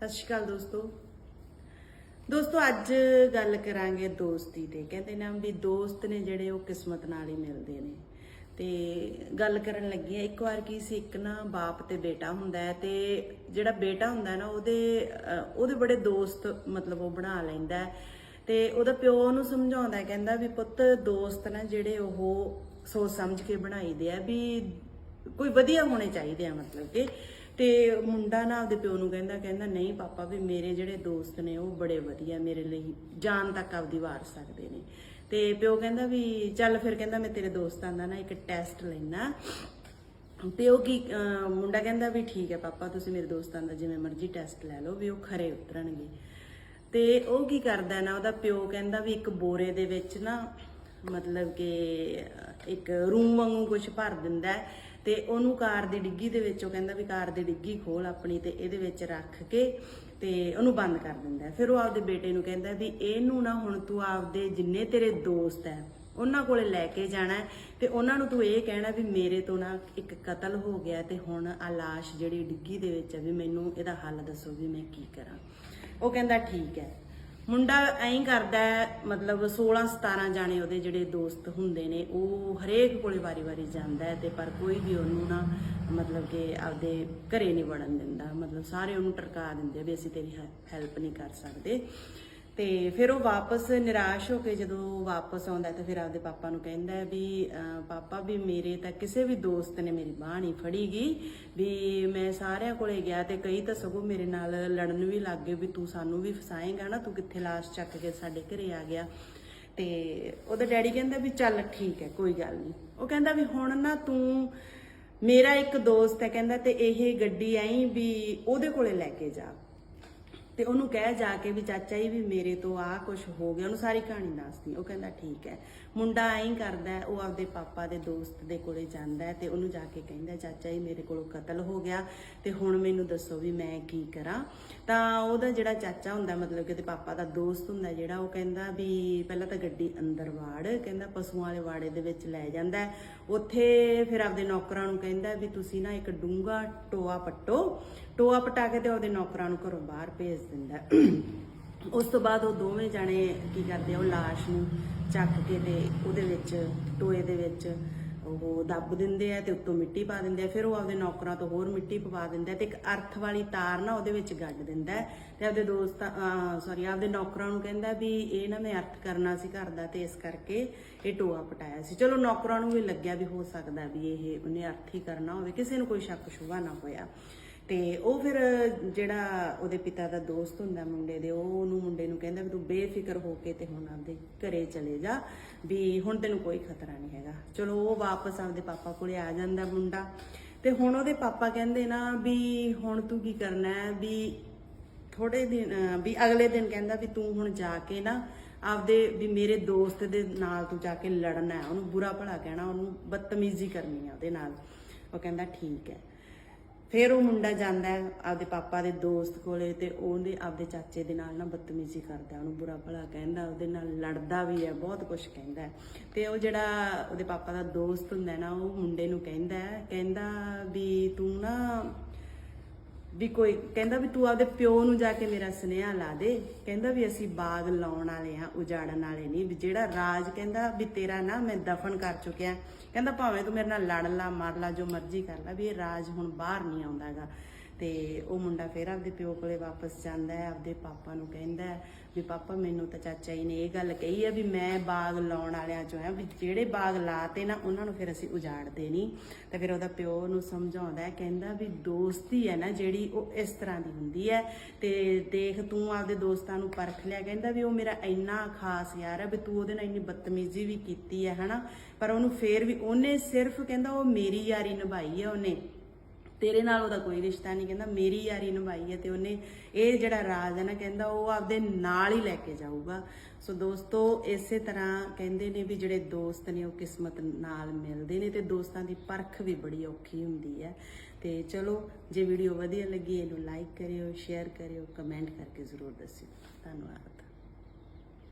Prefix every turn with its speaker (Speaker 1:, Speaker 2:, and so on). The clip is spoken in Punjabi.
Speaker 1: ਸਤਿ ਸ਼੍ਰੀ ਅਕਾਲ ਦੋਸਤੋ। ਦੋਸਤੋ, ਅੱਜ ਗੱਲ ਕਰਾਂਗੇ ਦੋਸਤੀ ਤੇ। ਕਹਿੰਦੇ ਨੇ ਵੀ ਦੋਸਤ ਨੇ ਜਿਹੜੇ ਉਹ ਕਿਸਮਤ ਨਾਲ ਹੀ ਮਿਲਦੇ ਨੇ। ਤੇ ਗੱਲ ਕਰਨ ਲੱਗੀ ਆ ਇੱਕ ਵਾਰ ਕੀ ਸੀ, ਇੱਕ ਨਾ ਬਾਪ ਤੇ ਬੇਟਾ ਹੁੰਦਾ ਹੈ ਤੇ ਜਿਹੜਾ ਬੇਟਾ ਹੁੰਦਾ ਨਾ, ਉਹਦੇ ਉਹਦੇ ਬੜੇ ਦੋਸਤ ਮਤਲਬ ਉਹ ਬਣਾ ਲੈਂਦਾ ਹੈ। ਤੇ ਉਹਦਾ ਪਿਓ ਉਹਨੂੰ ਸਮਝਾਉਂਦਾ ਕਹਿੰਦਾ ਵੀ ਪੁੱਤ ਦੋਸਤ ਨਾ ਜਿਹੜੇ ਉਹ ਸੋਚ ਸਮਝ ਕੇ ਬਣਾਈਦੇ ਆ ਵੀ ਕੋਈ ਵਧੀਆ ਹੋਣੇ ਚਾਹੀਦੇ ਆ ਮਤਲਬ ਕਿ। ਤੇ ਮੁੰਡਾ ਨਾ ਆਪਦੇ ਪਿਓ ਨੂੰ ਕਹਿੰਦਾ ਕਹਿੰਦਾ, ਨਹੀਂ ਪਾਪਾ ਵੀ ਮੇਰੇ ਜਿਹੜੇ ਦੋਸਤ ਨੇ ਉਹ ਬੜੇ ਵਧੀਆ ਮੇਰੇ ਲਈ ਜਾਨ ਤੱਕ ਆਪਦੀ ਵਾਰ ਸਕਦੇ ਨੇ। ਤੇ ਪਿਓ ਕਹਿੰਦਾ ਵੀ ਚੱਲ ਫਿਰ ਕਹਿੰਦਾ ਮੈਂ ਤੇਰੇ ਦੋਸਤਾਂ ਦਾ ਨਾ ਇੱਕ ਟੈਸਟ ਲੈਣਾ ਤੇ ਉਹ ਕੀ ਮੁੰਡਾ ਕਹਿੰਦਾ ਵੀ ਠੀਕ ਹੈ ਪਾਪਾ, ਤੁਸੀਂ ਮੇਰੇ ਦੋਸਤਾਂ ਦਾ ਜਿਵੇਂ ਮਰਜ਼ੀ ਟੈਸਟ ਲੈ ਲਓ ਵੀ ਉਹ ਖਰੇ ਉਤਰਨਗੇ। ਤੇ ਉਹ ਕੀ ਕਰਦਾ ਨਾ, ਉਹਦਾ ਪਿਓ ਕਹਿੰਦਾ ਵੀ ਇੱਕ ਬੋਰੇ ਦੇ ਵਿੱਚ ਨਾ ਮਤਲਬ ਕਿ ਇੱਕ ਰੂਮ ਵਾਂਗੂ ਕੁਝ ਭਰ ਦਿੰਦਾ ਹੈ ਤੇ ਉਹਨੂੰ ਕਾਰ ਦੀ ਡਿੱਗੀ ਦੇ ਵਿੱਚ, ਉਹ ਕਹਿੰਦਾ ਵੀ ਕਾਰ ਦੀ ਡਿੱਗੀ ਖੋਲ ਆਪਣੀ ਤੇ ਇਹਦੇ ਵਿੱਚ ਰੱਖ ਕੇ ਤੇ ਉਹਨੂੰ ਬੰਦ ਕਰ ਦਿੰਦਾ ਫਿਰ ਉਹ ਆਪਦੇ ਬੇਟੇ ਨੂੰ ਕਹਿੰਦਾ ਵੀ ਇਹਨੂੰ ਨਾ ਹੁਣ ਤੂੰ ਆਪਦੇ ਜਿੰਨੇ ਤੇਰੇ ਦੋਸਤ ਹੈ, ਉਹਨਾਂ ਕੋਲੇ ਲੈ ਕੇ ਜਾਣਾ ਹੈ ਤੇ ਉਹਨਾਂ ਨੂੰ ਤੂੰ ਇਹ ਕਹਿਣਾ ਵੀ ਮੇਰੇ ਤੋਂ ਨਾ ਇੱਕ ਕਤਲ ਹੋ ਗਿਆ ਤੇ ਹੁਣ ਆ ਲਾਸ਼ ਜਿਹੜੀ ਡਿੱਗੀ ਦੇ ਵਿੱਚ ਆ ਵੀ ਮੈਨੂੰ ਇਹਦਾ ਹੱਲ ਦੱਸੋ ਵੀ ਮੈਂ ਕੀ ਕਰਾਂ। ਉਹ ਕਹਿੰਦਾ ਠੀਕ ਹੈ। ਮੁੰਡਾ ਐਂ ਕਰਦਾ ਹੈ, ਮਤਲਬ 16 17 ਜਾਣੇ ਉਹਦੇ ਜਿਹੜੇ ਦੋਸਤ ਹੁੰਦੇ ਨੇ ਉਹ ਹਰੇਕ ਕੋਲੇ ਵਾਰੀ-ਵਾਰੀ ਜਾਂਦਾ ਹੈ ਤੇ ਪਰ ਕੋਈ ਵੀ ਉਹਨੂੰ ਨਾ ਮਤਲਬ ਕਿ ਆਪਦੇ ਘਰੇ ਨਹੀਂ ਵੜਨ ਦਿੰਦਾ ਮਤਲਬ ਸਾਰੇ ਉਹਨੂੰ ਟਰਕਾ ਦਿੰਦੇ ਆ ਵੀ ਅਸੀਂ ਤੇਰੀ ਹੈਲਪ ਨਹੀਂ ਕਰ ਸਕਦੇ। ਤੇ ਫਿਰ ਉਹ ਵਾਪਸ ਨਿਰਾਸ਼ ਹੋ ਕੇ ਜਦੋਂ ਵਾਪਸ ਆਉਂਦਾ ਤਾਂ ਫਿਰ ਆਪਦੇ ਪਾਪਾ ਨੂੰ ਕਹਿੰਦਾ ਹੈ ਵੀ ਪਾਪਾ ਵੀ ਮੇਰੇ ਤਾਂ ਕਿਸੇ ਵੀ ਦੋਸਤ ਨੇ ਮੇਰੀ ਬਾਹ ਨਹੀਂ ਫੜੀਗੀ ਵੀ ਮੈਂ ਸਾਰਿਆਂ ਕੋਲੇ ਗਿਆ ਤੇ ਕਈ ਤਾਂ ਸਗੋਂ ਮੇਰੇ ਨਾਲ ਲੜਨ ਵੀ ਲੱਗ ਗਏ ਵੀ ਤੂੰ ਸਾਨੂੰ ਵੀ ਫਸਾਏਂਗਾ ਨਾ, ਤੂੰ ਕਿੱਥੇ ਲਾਸ਼ ਚੱਕ ਕੇ ਸਾਡੇ ਘਰੇ ਆ ਗਿਆ। ਤੇ ਉਹਦਾ ਡੈਡੀ ਕਹਿੰਦਾ ਵੀ ਚੱਲ ਠੀਕ ਹੈ, ਕੋਈ ਗੱਲ ਨਹੀਂ। ਉਹ ਕਹਿੰਦਾ ਵੀ ਹੁਣ ਨਾ ਤੂੰ ਮੇਰਾ ਇੱਕ ਦੋਸਤ ਹੈ, ਕਹਿੰਦਾ ਤੇ ਇਹ ਗੱਡੀ ਆਈ ਵੀ ਉਹਦੇ ਕੋਲੇ ਲੈ ਕੇ ਜਾ। ਤੇ ਉਹਨੂੰ ਕਹਿ ਜਾ ਕੇ ਵੀ ਚਾਚਾ ਜੀ ਵੀ ਮੇਰੇ ਤੋਂ ਆ ਕੁਝ ਹੋ ਗਿਆ, ਉਹਨੂੰ ਸਾਰੀ ਕਹਾਣੀ ਦੱਸਦੀ। ਉਹ ਕਹਿੰਦਾ, ਠੀਕ ਹੈ। ਮੁੰਡਾ ਐਂ ਕਰਦਾ ਉਹ ਆਪਦੇ ਪਾਪਾ ਦੇ ਦੋਸਤ ਦੇ ਕੋਲੇ ਜਾਂਦਾ ਹੈ ਤੇ ਉਹਨੂੰ ਜਾ ਕੇ ਕਹਿੰਦਾ, ਚਾਚਾ ਜੀ, ਮੇਰੇ ਕੋਲੋਂ ਕਤਲ ਹੋ ਗਿਆ ਤੇ ਹੁਣ ਮੈਨੂੰ ਦੱਸੋ ਵੀ ਮੈਂ ਕੀ ਕਰਾਂ? ਤਾਂ ਉਹਦਾ ਜਿਹੜਾ ਚਾਚਾ ਹੁੰਦਾ, ਮਤਲਬ ਕਿ ਤੇ ਪਾਪਾ ਦਾ ਦੋਸਤ ਹੁੰਦਾ ਜਿਹੜਾ, ਉਹ ਕਹਿੰਦਾ ਵੀ ਪਹਿਲਾਂ ਤਾਂ ਗੱਡੀ ਅੰਦਰ ਵਾੜ, ਕਹਿੰਦਾ ਪਸ਼ੂਆਂ ਵਾਲੇ ਵਾੜੇ ਦੇ ਵਿੱਚ ਲੈ ਜਾਂਦਾ ਉੱਥੇ ਫਿਰ ਆਪਦੇ ਨੌਕਰਾਂ ਨੂੰ ਕਹਿੰਦਾ ਵੀ ਤੁਸੀਂ ਨਾ ਇੱਕ ਡੂੰਗਾ ਟੋਆ ਪੱਟੋ ਟੋਆ ਪਟਾ ਕੇ ਤੇ ਉਹਦੇ ਨੌਕਰਾਂ ਨੂੰ ਘਰੋਂ ਬਾਹਰ ਭੇਜ ਦਿੰਦਾ। ਉਸ ਤੋਂ ਬਾਅਦ ਉਹ ਦੋਵੇਂ ਜਾਣੇ ਕੀ ਕਰਦੇ ਆ, ਉਹ ਲਾਸ਼ ਨੂੰ ਚੱਕ ਕੇ ਤੇ ਉਹਦੇ ਵਿੱਚ, ਟੋਏ ਦੇ ਵਿੱਚ ਉਹ ਦੱਬ ਦਿੰਦੇ ਆ ਤੇ ਉੱਤੋਂ ਮਿੱਟੀ ਪਾ ਦਿੰਦੇ ਆ। ਫਿਰ ਉਹ ਆਪਦੇ ਨੌਕਰਾਂ ਤੋਂ ਹੋਰ ਮਿੱਟੀ ਪਵਾ ਦਿੰਦਾ ਤੇ ਇੱਕ ਅਰਥ ਵਾਲੀ ਤਾਰ ਨਾ ਉਹਦੇ ਵਿੱਚ ਗੱਡ ਦਿੰਦਾ ਹੈ ਤੇ ਆਪਦੇ ਦੋਸਤਾਂ ਸੌਰੀ ਆਪਦੇ ਨੌਕਰਾਂ ਨੂੰ ਕਹਿੰਦਾ ਵੀ ਇਹ ਨਾ ਮੈਂ ਅਰਥ ਕਰਨਾ ਸੀ ਘਰ ਦਾ ਤੇ ਇਸ ਕਰਕੇ ਇਹ ਟੋਆ ਪਟਾਇਆ ਸੀ। ਚਲੋ ਨੌਕਰਾਂ ਨੂੰ ਵੀ ਲੱਗਿਆ ਵੀ ਹੋ ਸਕਦਾ ਵੀ ਇਹ, ਉਹਨੇ ਅਰਥ ਹੀ ਕਰਨਾ ਹੋਵੇ, ਕਿਸੇ ਨੂੰ ਕੋਈ ਸ਼ੱਕ ਸ਼ੁਬਾ ਨਾ ਹੋਇਆ। ਤੇ ਉਹ ਫਿਰ ਜਿਹੜਾ ਉਹਦੇ ਪਿਤਾ ਦਾ ਦੋਸਤ ਹੁੰਦਾ ਮੁੰਡੇ ਦੇ, ਉਹ ਉਹਨੂੰ ਮੁੰਡੇ ਨੂੰ ਕਹਿੰਦਾ ਵੀ ਤੂੰ ਬੇਫਿਕਰ ਹੋ ਕੇ ਤੇ ਹੁਣ ਆਪਦੇ ਘਰੇ ਚਲੇ ਜਾ ਵੀ ਹੁਣ ਤੈਨੂੰ ਕੋਈ ਖਤਰਾ ਨਹੀਂ ਹੈਗਾ। ਚਲੋ ਉਹ ਵਾਪਸ ਆਪਦੇ ਪਾਪਾ ਕੋਲੇ ਆ ਜਾਂਦਾ ਮੁੰਡਾ ਤੇ ਹੁਣ ਉਹਦੇ ਪਾਪਾ ਕਹਿੰਦੇ ਨਾ ਵੀ ਹੁਣ ਤੂੰ ਕੀ ਕਰਨਾ ਹੈ ਵੀ ਥੋੜੇ ਦਿਨ ਵੀ ਅਗਲੇ ਦਿਨ ਕਹਿੰਦਾ ਵੀ ਤੂੰ ਹੁਣ ਜਾ ਕੇ ਨਾ ਆਪਦੇ ਵੀ ਮੇਰੇ ਦੋਸਤ ਦੇ ਨਾਲ ਤੂੰ ਜਾ ਕੇ ਲੜਨਾ ਹੈ। ਉਹਨੂੰ ਬੁਰਾ ਭਲਾ ਕਹਿਣਾ, ਉਹਨੂੰ ਬਦਤਮੀਜ਼ੀ ਕਰਨੀ ਆ ਉਹਦੇ ਨਾਲ। ਉਹ ਕਹਿੰਦਾ ਠੀਕ ਹੈ। ਫਿਰ ਉਹ ਮੁੰਡਾ ਜਾਂਦਾ ਹੈ ਆਪਦੇ ਪਾਪਾ ਦੇ ਦੋਸਤ ਕੋਲੇ ਤੇ ਉਹਦੇ ਆਪਦੇ ਚਾਚੇ ਦੇ ਨਾਲ ਨਾ ਬਦਤਮੀਜ਼ੀ ਕਰਦਾ ਉਹਨੂੰ ਬੁਰਾ ਭਲਾ ਕਹਿੰਦਾ, ਉਹਦੇ ਨਾਲ ਲੜਦਾ ਵੀ ਹੈ, ਬਹੁਤ ਕੁਝ ਕਹਿੰਦਾ ਹੈ। ਤੇ ਉਹ ਜਿਹੜਾ ਉਹਦੇ ਪਾਪਾ ਦਾ ਦੋਸਤ ਹੁੰਦਾ ਨਾ, ਉਹ ਮੁੰਡੇ ਨੂੰ ਕਹਿੰਦਾ ਕਹਿੰਦਾ ਵੀ ਤੂੰ ਨਾ ਵੀ ਕੋਈ ਕਹਿੰਦਾ ਵੀ ਤੂੰ ਆਪਦੇ ਪਿਓ ਨੂੰ ਜਾ ਕੇ ਮੇਰਾ ਸੁਨੇਹਾ ਲਾ ਦੇ। ਕਹਿੰਦਾ ਵੀ ਅਸੀਂ ਬਾਗ ਲਾਉਣ ਵਾਲੇ ਆ ਉਜਾੜਨ ਵਾਲੇ ਨਹੀਂ। ਵੀ ਜਿਹੜਾ ਰਾਜ ਕਹਿੰਦਾ ਵੀ ਤੇਰਾ ਨਾ ਮੈਂ ਦਫਨ ਕਰ ਚੁੱਕਿਆ। ਕਹਿੰਦਾ ਭਾਵੇਂ ਤੂੰ ਮੇਰੇ ਨਾਲ ਲੜ ਲਾ, ਮਾਰ ਲਾ, ਜੋ ਮਰਜ਼ੀ ਕਰ ਲਾ, ਵੀ ਇਹ ਰਾਜ ਹੁਣ ਬਾਹਰ ਨਹੀਂ ਆਉਂਦਾਗਾ। ਤੇ ਉਹ ਮੁੰਡਾ ਫਿਰ ਆਪਦੇ ਪਿਓ ਕੋਲੇ ਵਾਪਸ ਜਾਂਦਾ ਹੈ, ਆਪਦੇ ਪਾਪਾ ਨੂੰ ਕਹਿੰਦਾ ਹੈ ਵੀ ਪਾਪਾ ਮੈਨੂੰ ਤਾਂ ਚਾਚਾ ਜੀ ਨੇ ਇਹ ਗੱਲ ਕਹੀ ਹੈ ਵੀ ਮੈਂ ਬਾਗ ਲਾਉਣ ਵਾਲਿਆਂ ਚੋਂ ਆ ਵੀ ਜਿਹੜੇ ਬਾਗ ਲਾਤੇ ਨਾ ਉਹਨਾਂ ਨੂੰ ਫਿਰ ਅਸੀਂ ਉਜਾੜਦੇ ਨਹੀਂ। ਤਾਂ ਫਿਰ ਉਹਦਾ ਪਿਓ ਨੂੰ ਸਮਝਾਉਂਦਾ ਹੈ, ਕਹਿੰਦਾ ਵੀ ਦੋਸਤੀ ਹੈ ਨਾ ਜਿਹੜੀ ਉਹ ਇਸ ਤਰ੍ਹਾਂ ਦੀ ਹੁੰਦੀ ਹੈ ਤੇ ਦੇਖ ਤੂੰ ਆਪਦੇ ਦੋਸਤਾਂ ਨੂੰ ਪਰਖ ਲਿਆ, ਕਹਿੰਦਾ ਵੀ ਉਹ ਮੇਰਾ ਇੰਨਾ ਖਾਸ ਯਾਰ ਹੈ ਵੀ ਤੂੰ ਉਹਦੇ ਨਾਲ ਇੰਨੀ ਬਦਤਮੀਜ਼ੀ ਵੀ ਕੀਤੀ ਹੈ, ਹਨਾ? ਪਰ ਉਹਨੂੰ ਫੇਰ ਵੀ ਉਹਨੇ ਸਿਰਫ ਕਹਿੰਦਾ ਉਹ ਮੇਰੀ ਯਾਰੀ ਨਿਭਾਈ ਹੈ ਉਹਨੇ। ਤੇਰੇ ਨਾਲ ਉਹਦਾ ਕੋਈ ਰਿਸ਼ਤਾ ਨਹੀਂ, ਕਹਿੰਦਾ ਮੇਰੀ ਯਾਰੀ ਨਿਭਾਈ ਹੈ ਤੇ ਉਹਨੇ ਇਹ ਜਿਹੜਾ ਰਾਜ ਹੈ ਨਾ ਕਹਿੰਦਾ ਉਹ ਆਪਦੇ ਨਾਲ ਹੀ ਲੈ ਕੇ ਜਾਊਗਾ। ਸੋ ਦੋਸਤੋ, ਇਸੇ ਤਰ੍ਹਾਂ ਕਹਿੰਦੇ ਨੇ ਵੀ ਜਿਹੜੇ ਦੋਸਤ ਨੇ ਉਹ ਕਿਸਮਤ ਨਾਲ ਮਿਲਦੇ ਨੇ ਤੇ ਦੋਸਤਾਂ ਦੀ ਪਰਖ ਵੀ ਬੜੀ ਔਖੀ ਹੁੰਦੀ ਹੈ। ਤੇ ਚਲੋ, ਜੇ ਵੀਡੀਓ ਵਧੀਆ ਲੱਗੀ, ਇਹਨੂੰ ਲਾਈਕ ਕਰਿਓ ਸ਼ੇਅਰ ਕਰਿਓ ਕਮੈਂਟ ਕਰਕੇ ਜ਼ਰੂਰ ਦੱਸਿਓ। ਧੰਨਵਾਦ।